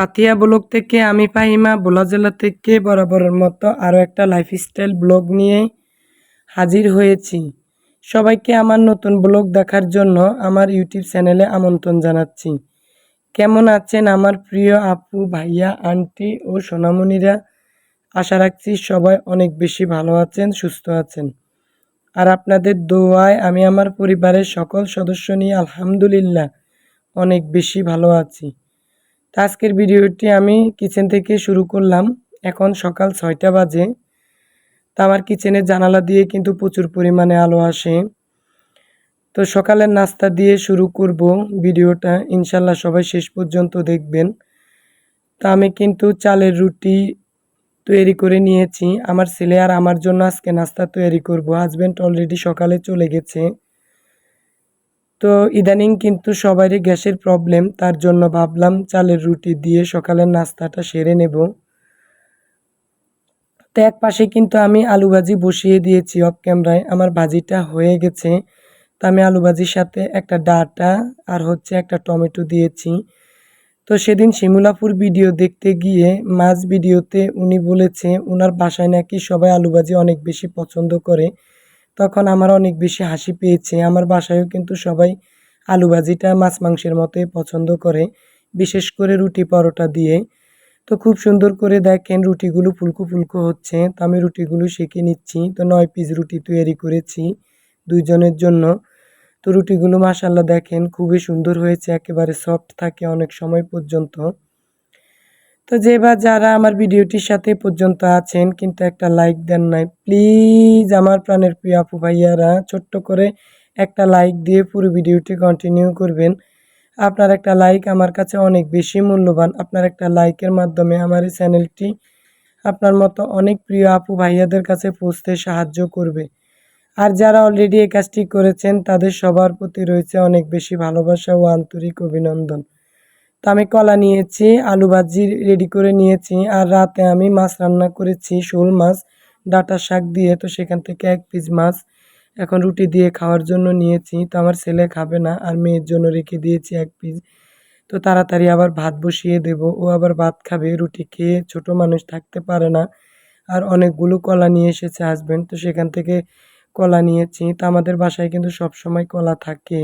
পাতিয়া ব্লগ থেকে আমি ফাহিমা বোলা জেলা থেকে বরাবরের মতো আরও একটা লাইফস্টাইল ব্লগ নিয়ে হাজির হয়েছি। সবাইকে আমার নতুন ব্লগ দেখার জন্য আমার ইউটিউব চ্যানেলে আমন্ত্রণ জানাচ্ছি। কেমন আছেন আমার প্রিয় আপু, ভাইয়া, আন্টি ও সোনামণিরা? আশা রাখছি সবাই অনেক বেশি ভালো আছেন, সুস্থ আছেন। আর আপনাদের দোয়ায় আমি আমার পরিবারের সকল সদস্য নিয়ে আলহামদুলিল্লাহ অনেক বেশি ভালো আছি। তো আজকের ভিডিওটি আমি কিচেন থেকে শুরু করলাম। এখন সকাল ছয়টা বাজে। তো আমার কিচেনের জানালা দিয়ে কিন্তু প্রচুর পরিমাণে আলো আসে। তো সকালের নাস্তা দিয়ে শুরু করব ভিডিওটা। ইনশাল্লাহ সবাই শেষ পর্যন্ত দেখবেন। তো আমি কিন্তু চালের রুটি তৈরি করে নিয়েছি। আমার ছেলে আর আমার জন্য আজকে নাস্তা তৈরি করব। হাজব্যান্ড অলরেডি সকালে চলে গেছে। তো ইদানিং কিন্তু সবারই গ্যাসের প্রবলেম তার জন্য ভাবলাম চালের রুটি দিয়ে সকালের নাস্তাটা সেরে নেব। তো এক পাশে কিন্তু আমি আলু ভাজি বসিয়ে দিয়েছি অফ ক্যামেরায় আমার ভাজিটা হয়ে গেছে। তো আমি আলু ভাজির সাথে একটা ডাটা আর হচ্ছে একটা টমেটো দিয়েছি। তো সেদিন শিমুলাপুর ভিডিও দেখতে গিয়ে, মাছ ভিডিওতে উনি বলেছে ওনার বাসায় নাকি সবাই আলু ভাজি অনেক বেশি পছন্দ করে। তখন আমার অনেক বেশি হাসি পেয়েছে। আমার বাসায়ও কিন্তু সবাই আলু ভাজিটা মাছ মাংসের মতোই পছন্দ করে, বিশেষ করে রুটি পরোটা দিয়ে। তো খুব সুন্দর করে দেখেন রুটিগুলো ফুলকো ফুলকো হচ্ছে। তো আমি রুটিগুলো শেখে নিচ্ছি। তো নয় পিস রুটি তৈরি করেছি দুইজনের জন্য। তো রুটিগুলো মাসাল্লাহ দেখেন খুবই সুন্দর হয়েছে, একেবারে সফট থাকে অনেক সময় পর্যন্ত। তো যে বা যারা আমার ভিডিওটির সাথে পর্যন্ত আছেন, কিন্তু একটা লাইক দেন নাই প্লিজ আমার প্রাণের প্রিয় আপু ভাইয়ারা, ছোট্ট করে একটা লাইক দিয়ে পুরো ভিডিওটি কন্টিনিউ করবেন। আপনার একটা লাইক আমার কাছে অনেক বেশি মূল্যবান। আপনার একটা লাইকের মাধ্যমে আমার এই চ্যানেলটি আপনার মতো অনেক প্রিয় আপু ভাইয়াদের কাছে পৌঁছতে সাহায্য করবে। আর যারা অলরেডি এই কাজটি করেছেন, তাদের সবার প্রতি রয়েছে অনেক বেশি ভালোবাসা ও আন্তরিক অভিনন্দন। তো আমি কলা নিয়েছি, আলু ভাজি রেডি করে নিয়েছি, আর রাতে আমি মাছ রান্না করেছি, শোল মাছ, ডাটা শাক দিয়ে, তো সেখান থেকে এক পিস মাছ এখন রুটি দিয়ে খাওয়ার জন্য নিয়েছি। তো আমার ছেলে খাবে না, আর মেয়ের জন্য রেখে দিয়েছি এক পিস তো তাড়াতাড়ি আবার ভাত বসিয়ে দেব, ও আবার ভাত খাবে, রুটি খেয়ে ছোট মানুষ থাকতে পারে না। আর অনেকগুলো কলা নিয়ে এসেছে হাজব্যান্ড তো সেখান থেকে কলা নিয়েছি। তো আমাদের বাসায় কিন্তু সব সময় কলা থাকে।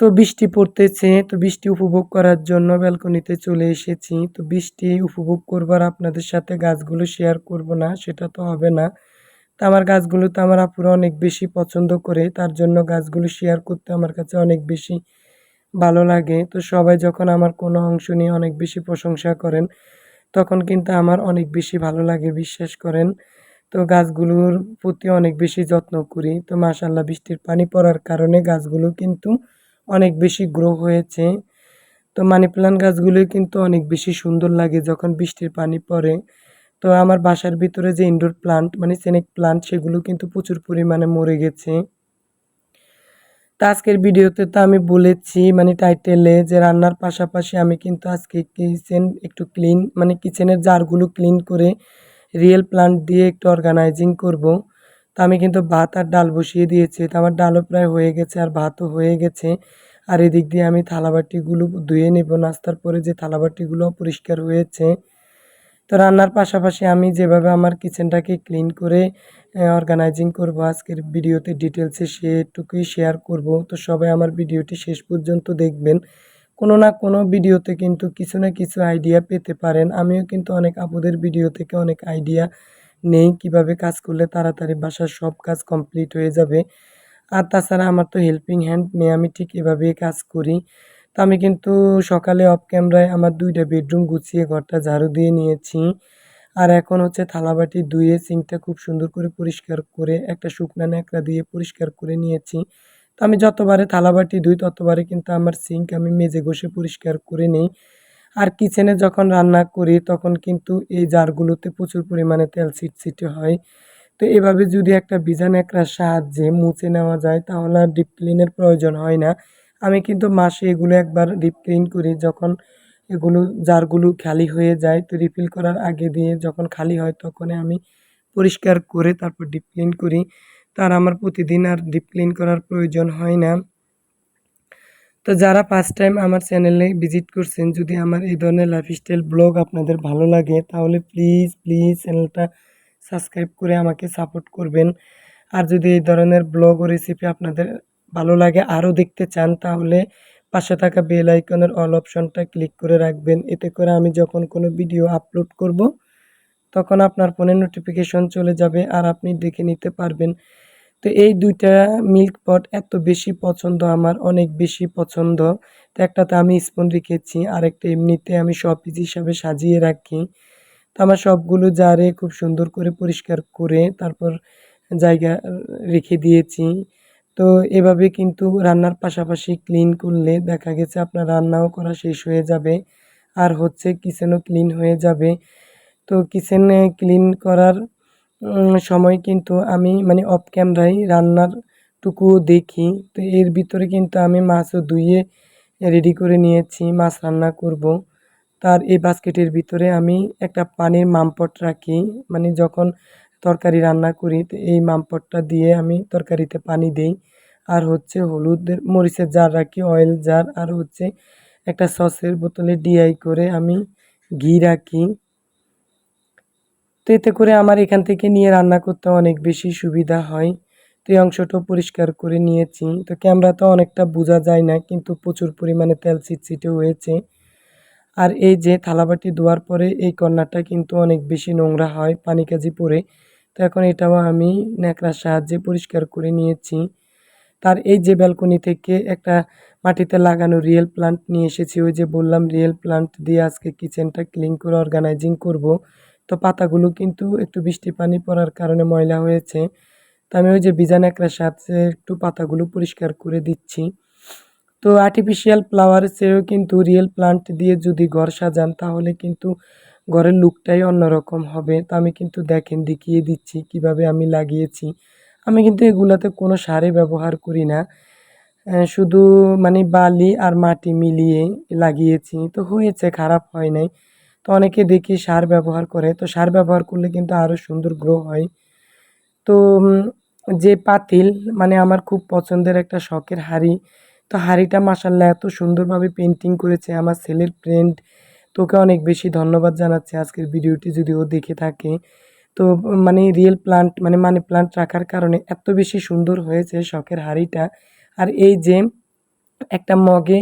তো বৃষ্টি পড়তেছে, তো বৃষ্টি উপভোগ করার জন্য ব্যালকনিতে চলে এসেছি। তো বৃষ্টি উপভোগ করবার আপনাদের সাথে গাছগুলো শেয়ার করব না, সেটা তো হবে না। তো আমার গাছগুলো তো আমার আপুরা অনেক বেশি পছন্দ করে, তার জন্য গাছগুলো শেয়ার করতে আমার কাছে অনেক বেশি ভালো লাগে। তো সবাই যখন আমার কোনো অংশ নিয়ে অনেক বেশি প্রশংসা করেন, তখন কিন্তু আমার অনেক বেশি ভালো লাগে, বিশ্বাস করেন। তো গাছগুলোর প্রতি অনেক বেশি যত্ন করি। তো মাশাল্লাহ বৃষ্টির পানি পড়ার কারণে গাছগুলো কিন্তু অনেক বেশি গ্রো হয়েছে। তো মানি প্লান্ট গাছগুলো কিন্তু অনেক বেশি সুন্দর লাগে যখন বৃষ্টির পানি পড়ে। তো আমার বাসার ভিতরে যে ইনডোর প্লান্ট মানে সেনেক প্লান্ট সেগুলো কিন্তু প্রচুর পরিমাণে মরে গেছে। তা আজকের ভিডিওতে তো আমি বলেছি মানে টাইটেলে যে রান্নার পাশাপাশি আমি কিন্তু আজকে কিচেন একটু ক্লিন মানে কিচেনের জারগুলো ক্লিন করে রিয়েল প্লান্ট দিয়ে একটু অর্গানাইজিং করব। তো আমি কিন্তু ভাত আর ডাল বসিয়ে দিয়েছি। তো আমার ডালও প্রায় হয়ে গেছে আর ভাতও হয়ে গেছে। আর এদিক দিয়ে আমি থালাবাটিগুলো ধুয়ে নেব। নাস্তার পরে যে থালাবাটিগুলো পরিষ্কার হয়েছে। তো রান্নার পাশাপাশি আমি যেভাবে আমার কিচেনটাকে ক্লিন করে অর্গানাইজিং করব, আজকের ভিডিওতে ডিটেলসে সেটুকুই শেয়ার করব। তো সবাই আমার ভিডিওটি শেষ পর্যন্ত দেখবেন। কোনো না কোনো ভিডিওতে কিন্তু কিছু না কিছু আইডিয়া পেতে পারেন। আমিও কিন্তু অনেক আপুদের ভিডিও থেকে অনেক আইডিয়া নেই, কীভাবে কাজ করলে তাড়াতাড়ি বাসার সব কাজ কমপ্লিট হয়ে যাবে। আর তাছাড়া আমার তো হেল্পিং হ্যান্ড নেই, আমি ঠিক এভাবেই কাজ করি। তো আমি কিন্তু সকালে অফ ক্যামেরায় আমার দুইটা বেডরুম গুছিয়ে ঘরটা ঝাড়ু দিয়ে নিয়েছি। আর এখন হচ্ছে থালাবাটি ধুয়ে সিঙ্কটা খুব সুন্দর করে পরিষ্কার করে, একটা শুকনা ন্যাকড়া দিয়ে পরিষ্কার করে নিয়েছি। তো আমি যতবারে থালাবাটি ধুই, ততবারে কিন্তু আমার সিঙ্ক আমি মেজে ঘষে পরিষ্কার করে নিই। আর কিচেনে যখন রান্না করি, তখন কিন্তু এই জারগুলোতে প্রচুর পরিমাণে তেল ছিটছিটে হয়। তো এভাবে যদি একটা বিজান একরার সাহায্যে মুছে নেওয়া যায়, তাহলে আর ডিপ ক্লিনের প্রয়োজন হয় না। আমি কিন্তু মাসে এগুলো একবার ডিপ ক্লিন করি, যখন এগুলো জারগুলো খালি হয়ে যায়, তো রিফিল করার আগে দিয়ে যখন খালি হয় তখন আমি পরিষ্কার করে তারপর ডিপ ক্লিন করি। তার আমার প্রতিদিন আর ডিপ ক্লিন করার প্রয়োজন হয় না। তো যারা ফার্স্ট টাইম আমার চ্যানেলে ভিজিট করছেন, যদি আমার এই ধরনের লাইফস্টাইল ব্লগ আপনাদের ভালো লাগে, তাহলে প্লিজ প্লিজ চ্যানেলটা সাবস্ক্রাইব করে আমাকে সাপোর্ট করবেন। আর যদি এই ধরনের ব্লগ ও রেসিপি আপনাদের ভালো লাগে, আরও দেখতে চান, তাহলে পাশে থাকা বেল আইকনের অল অপশনটা ক্লিক করে রাখবেন। এতে করে আমি যখন কোনো ভিডিও আপলোড করব, তখন আপনার ফোনে নোটিফিকেশন চলে যাবে আর আপনি দেখে নিতে পারবেন। তো এই দুইটা মিল্ক পট এত বেশি পছন্দ আমার, অনেক বেশি পছন্দ। তো একটাতে আমি স্পুন রেখেছি, আরেকটা এমনিতে আমি শপিস হিসাবে সাজিয়ে রাখি। তো আমার সবগুলো জারে খুব সুন্দর করে পরিষ্কার করে তারপর জায়গা রেখে দিয়েছি। তো এভাবে কিন্তু রান্নার পাশাপাশি ক্লিন করলে দেখা গেছে আপনার রান্নাও করা শেষ হয়ে যাবে, আর হচ্ছে কিচেনও ক্লিন হয়ে যাবে। তো কিচেনে ক্লিন করার সময় কিন্তু আমি মানে অফ ক্যামেরায় রান্নার টুকু দেখি। তো এর ভিতরে কিন্তু আমি মাছও ধুয়ে রেডি করে নিয়েছি, মাছ রান্না করব। তার এই বাস্কেটের ভিতরে আমি একটা পানির মামপট রাখি মানে যখন তরকারি রান্না করি, তো এই মামপটটা দিয়ে আমি তরকারিতে পানি দেই। আর হচ্ছে হলুদের মরিচের জার রাখি অয়েল জার। আর হচ্ছে একটা সসের বোতলে ডিআই করে আমি ঘি রাখি। তো এতে করে আমার এখান থেকে নিয়ে রান্না করতে অনেক বেশি সুবিধা হয়। তো এই অংশটাও পরিষ্কার করে নিয়েছি। তো ক্যামেরাতে অনেকটা বোঝা যায় না, কিন্তু প্রচুর পরিমাণে তেল চিটচিটে হয়েছে। আর এই যে থালাবাটি ধোয়ার পরে এই কর্নারটা কিন্তু অনেক বেশি নোংরা হয়, পানি কাজি পরে তো এখন এটাও আমি ন্যাকড়ার সাহায্যে পরিষ্কার করে নিয়েছি। তার এই যে ব্যালকনি থেকে একটা মাটিতে লাগানো রিয়েল প্লান্ট নিয়ে এসেছি, ওই যে বললাম রিয়েল প্লান্ট দিয়ে আজকে কিচেনটা ক্লিন করে অর্গানাইজিং করব। তো পাতাগুলো কিন্তু একটু বৃষ্টি পানি পড়ার কারণে ময়লা হয়েছে। তো আমি ওই যে বিজান একরার সাথে একটু পাতাগুলো পরিষ্কার করে দিচ্ছি। তো আর্টিফিশিয়াল ফ্লাওয়ার চেয়েও কিন্তু রিয়েল প্লান্ট দিয়ে যদি ঘর সাজান, তাহলে কিন্তু ঘরের লুকটাই অন্যরকম হবে। তো আমি কিন্তু দেখেন, দেখিয়ে দিচ্ছি কীভাবে আমি লাগিয়েছি। আমি কিন্তু এগুলাতে কোনো সারে ব্যবহার করি না। শুধু মানে বালি আর মাটি মিলিয়ে লাগিয়েছি। তো হয়েছে, খারাপ হয় নাই। তো অনেকে দেখি সার ব্যবহার করে, তো সার ব্যবহার করলে কিন্তু আরও সুন্দর গ্রো হয়। তো যে পাতিল মানে আমার খুব পছন্দের একটা শখের হাড়ি, তো হাড়িটা মাসাল্লাহ এত সুন্দরভাবে পেন্টিং করেছে আমার ছেলের ফ্রেন্ড তোকে অনেক বেশি ধন্যবাদ জানাচ্ছি আজকের ভিডিওটি যদি ও দেখে থাকে। তো মানে রিয়েল প্লান্ট মানে মানি প্লান্ট রাখার কারণে এত বেশি সুন্দর হয়েছে শখের হাড়িটা। আর এই যে একটা মগে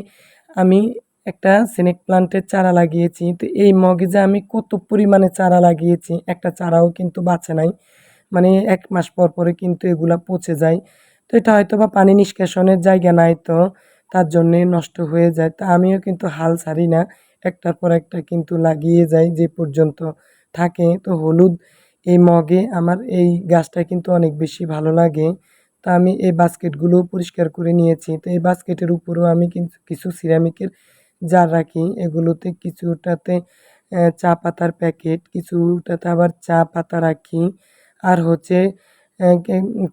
আমি একটা স্নেক প্লান্টের চারা লাগিয়েছি। তো এই মগে যে আমি কত পরিমাণে চারা লাগিয়েছি, একটা চারাও কিন্তু বাঁচে নাই। মানে এক মাস পর পরে কিন্তু এগুলা পচে যায়। তো এটা হয়তো বা পানি নিষ্কাশনের জায়গা নাই তো, তার জন্যে নষ্ট হয়ে যায়। তা আমিও কিন্তু হাল ছাড়ি না, একটার পর একটা কিন্তু লাগিয়ে যাই যে পর্যন্ত থাকে। তো হলুদ এই মগে আমার এই গাছটা কিন্তু অনেক বেশি ভালো লাগে। তা আমি এই বাস্কেটগুলো পরিষ্কার করে নিয়েছি। তো এই বাস্কেটের উপরেও আমি কিন্তু কিছু সিরামিকের জার রাখি, এগুলোতে কিছুটাতে চা পাতার প্যাকেট, কিছুটাতে আবার চা পাতা রাখি। আর হচ্ছে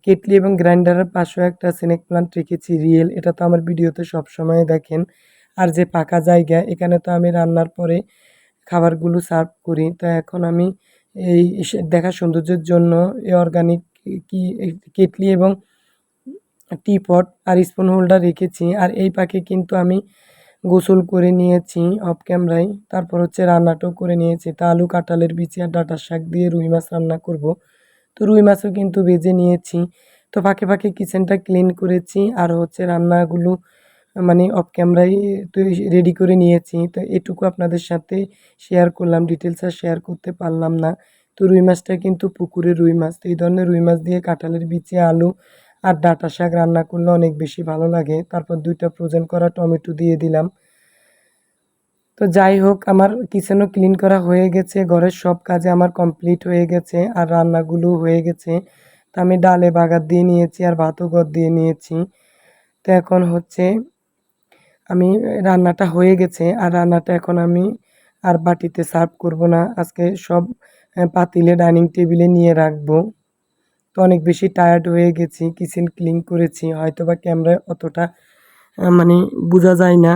কেটলি এবং গ্রাইন্ডারের পাশেও একটা স্নেক প্লান্ট রেখেছি, রিয়েল। এটা তো আমার ভিডিওতে সবসময় দেখেন। আর যে পাকা জায়গা, এখানে তো আমি রান্নার পরে খাবারগুলো সার্ভ করি। তো এখন আমি এই দেখা সৌন্দর্যের জন্য এই অর্গানিক কি কেটলি এবং টিপট আর স্পুন হোল্ডার রেখেছি। আর এই পাখি কিন্তু আমি গোসল করে নিয়েছি অফ ক্যামেরায় তারপর হচ্ছে রান্নাটাও করে নিয়েছি। তা আলু, কাঁঠালের বিচি আর ডাটার শাক দিয়ে রুই মাছ রান্না করব। তো রুই মাছও কিন্তু ভেজে নিয়েছি। তো ফাঁকে ফাঁকে কিচেনটা ক্লিন করেছি আর হচ্ছে রান্নাগুলো মানে অফ ক্যামেরায় তো রেডি করে নিয়েছি। তো এটুকু আপনাদের সাথে শেয়ার করলাম। ডিটেলস আর শেয়ার করতে পারলাম না। তো রুই মাছটা কিন্তু পুকুরে রুই মাছ। তো এই ধরনের রুই মাছ দিয়ে কাঁঠালের বিচি আলু আর ডাটা শাক রান্না করলে অনেক বেশি ভালো লাগে। তারপর দুইটা ফ্রোজেন করা টমেটো দিয়ে দিলাম। তো যাই হোক, আমার কিচেনও ক্লিন করা হয়ে গেছে। ঘরের সব কাজে আমার কমপ্লিট হয়ে গেছে আর রান্নাগুলো হয়ে গেছে। তো আমি ডালে বাগার দিয়ে নিয়েছি আর ভাতও গদ দিয়ে নিয়েছি। তো এখন হচ্ছে আমি, রান্নাটা হয়ে গেছে আর রান্নাটা এখন আমি আর বাটিতে সার্ভ করব না। আজকে সব পাতিলে ডাইনিং টেবিলে নিয়ে রাখব। অনেক বেশি টায়ার্ড হয়ে গেছি কিচেন ক্লিন করেছি হয়তো বা ক্যামেরায় অতটা মানে বোঝা যায় না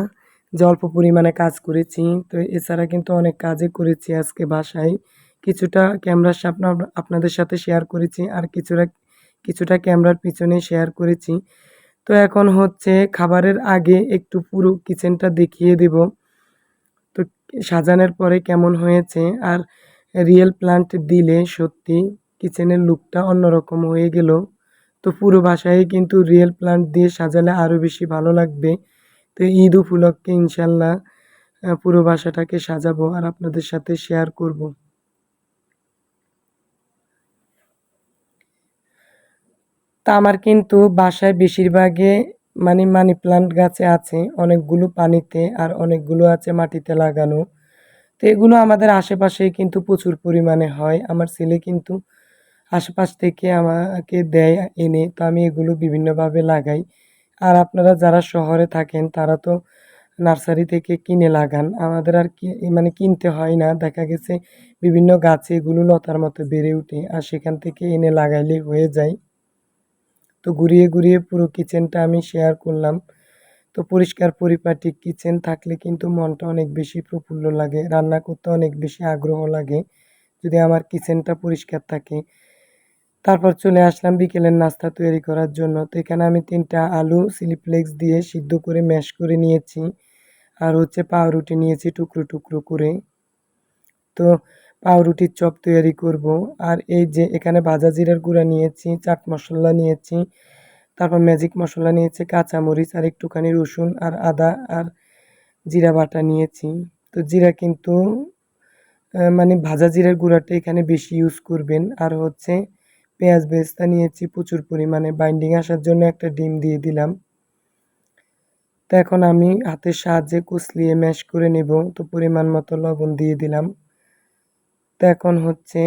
যে অল্প পরিমাণে কাজ করেছি। তো এছাড়া কিন্তু অনেক কাজে করেছি আজকে বাসায়। কিছুটা ক্যামেরার সামনে আপনাদের সাথে শেয়ার করেছি, আর কিছুটা কিছুটা ক্যামেরার পিছনে শেয়ার করেছি। তো এখন হচ্ছে খাবারের আগে একটু পুরো কিচেনটা দেখিয়ে দেব। তো সাজানোর পরে কেমন হয়েছে, আর রিয়েল প্লান্ট দিলে সত্যি কিচেনের লুকটা অন্যরকম হয়ে গেল। তো পুরো বাসায় কিন্তু রিয়েল প্লান্ট দিয়ে সাজালে আরও বেশি ভালো লাগবে। তো ঈদ উপলক্ষে ইনশাল্লাহ পুরো বাসাটাকে সাজাবো আর আপনাদের সাথে শেয়ার করব। তা আমার কিন্তু বাসায় বেশিরভাগে মানে মানি প্লান্ট গাছে আছে, অনেকগুলো পানিতে আর অনেকগুলো আছে মাটিতে লাগানো। তো এগুলো আমাদের আশেপাশে কিন্তু প্রচুর পরিমাণে হয়। আমার ছেলে কিন্তু আশেপাশ থেকে আমাকে দেয় এনে, তো আমি এগুলো বিভিন্নভাবে লাগাই। আর আপনারা যারা শহরে থাকেন, তারা তো নার্সারি থেকে কিনে লাগান। আমাদের আর কি মানে কিনতে হয় না। দেখা গেছে বিভিন্ন গাছে এগুলো লতার মতো বেড়ে ওঠে, আর সেখান থেকে এনে লাগাইলে হয়ে যায়। তো ঘুরিয়ে ঘুরিয়ে পুরো কিচেনটা আমি শেয়ার করলাম। তো পরিষ্কার পরিপাটি কিচেন থাকলে কিন্তু মনটা অনেক বেশি প্রফুল্ল লাগে, রান্না করতে অনেক বেশি আগ্রহ লাগে। যদি আমার কিচেনটা পরিষ্কার থাকে তারপর চলে আসলাম বিকেলের নাস্তা তৈরি করার জন্য। তো এখানে আমি তিনটা আলু সিলিপ্লেক্স দিয়ে সিদ্ধ করে ম্যাশ করে নিয়েছি। আর হচ্ছে পাউরুটি নিয়েছি টুকরো টুকরো করে। তো পাউরুটির চপ তৈরি করব। আর এই যে এখানে ভাজা জিরার গুঁড়া নিয়েছি, চাট মশলা নিয়েছি, তারপর ম্যাজিক মশলা নিয়েছি, কাঁচামরিচ আর একটুখানি রসুন আর আদা আর জিরা বাটা নিয়েছি। তো জিরা কিন্তু মানে ভাজা জিরার গুঁড়াটা এখানে বেশি ইউজ করবেন। আর হচ্ছে পেঁয়াজ বেরেস্তা নিয়েছি প্রচুর পরিমাণে। বাইন্ডিং আসার জন্য একটা ডিম দিয়ে দিলাম। তো এখন আমি হাতের সাহায্যে কুচলিয়ে ম্যাশ করে নেব। তো পরিমাণ মতো লবণ দিয়ে দিলাম। তো এখন হচ্ছে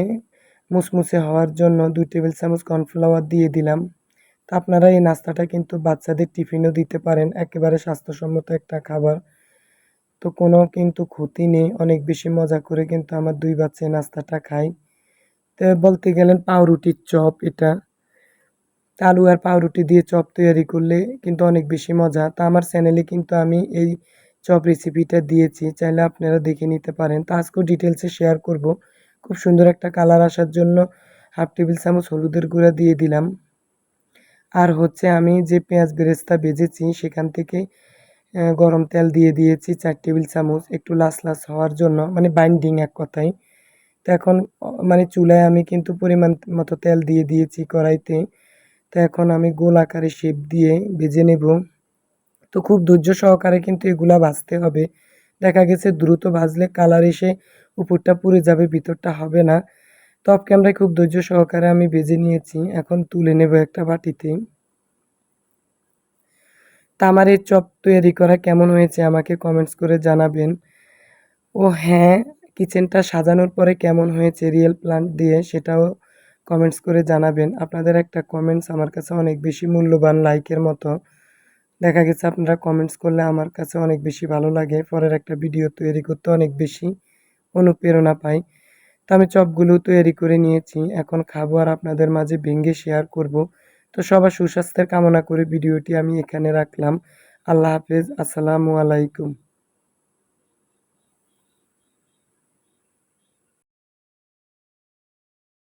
মুসমুসে হওয়ার জন্য দুই টেবিল চামচ কর্নফ্লাওয়ার দিয়ে দিলাম। তো আপনারা এই নাস্তাটা কিন্তু বাচ্চাদের টিফিনও দিতে পারেন। একেবারে স্বাস্থ্যসম্মত একটা খাবার। তো কোনো কিন্তু ক্ষতি নেই। অনেক বেশি মজা করে কিন্তু আমার দুই বাচ্চা নাস্তাটা খায়। তো বলতে গেলেন পাউরুটির চপ এটা। আলু আর পাউরুটি দিয়ে চপ তৈরি করলে কিন্তু অনেক বেশি মজা। তা আমার চ্যানেলে কিন্তু আমি এই চপ রেসিপিটা দিয়েছি, চাইলে আপনারা দেখে নিতে পারেন। তা আজকেও ডিটেলসে শেয়ার করব। খুব সুন্দর একটা কালার আসার জন্য হাফ টেবিল চামচ হলুদের গুঁড়া দিয়ে দিলাম। আর হচ্ছে আমি যে পেঁয়াজ বেরেস্তা বেজেছি, সেখান থেকে গরম তেল দিয়ে দিয়েছি চার টেবিল চামচ। একটু লাস লাস হওয়ার জন্য মানে বাইন্ডিং এক কথায়। তো এখন মানে চুলায় আমি কিন্তু পরিমাণ মতো তেল দিয়ে দিয়েছি কড়াইতে। তো এখন আমি গোল আকারে শেপ দিয়ে ভেজে নেব। তো খুব ধৈর্য সহকারে কিন্তু এগুলা ভাজতে হবে। দেখা গেছে দ্রুত ভাজলে কালার এসে উপরটা পুড়ে যাবে, ভিতরটা হবে না। তো অফ ক্যামেরায় খুব ধৈর্য সহকারে আমি ভেজে নিয়েছি। এখন তুলে নেব একটা বাটিতে। তামারের চপ তৈরি করা কেমন হয়েছে আমাকে কমেন্টস করে জানাবেন। ও হ্যাঁ কিচেনটা সাজানোর পরে কেমন হয়েছে রিয়েল প্লান্ট দিয়ে সেটাও কমেন্টস করে জানাবেন। আপনাদের একটা কমেন্টস আমার কাছে অনেক বেশি মূল্যবান লাইকের মতো। দেখা গেছে আপনারা কমেন্টস করলে আমার কাছে অনেক বেশি ভালো লাগে। পরের একটা ভিডিও তৈরি করতে অনেক বেশি অনুপ্রেরণা পাই। তো আমি চপগুলো তৈরি করে নিয়েছি। এখন খাব আর আপনাদের মাঝে ভেঙে শেয়ার করব। তো সবার সুস্বাস্থ্যের কামনা করে ভিডিওটি আমি এখানে রাখলাম। আল্লাহ হাফেজ। আসসালামু আলাইকুম।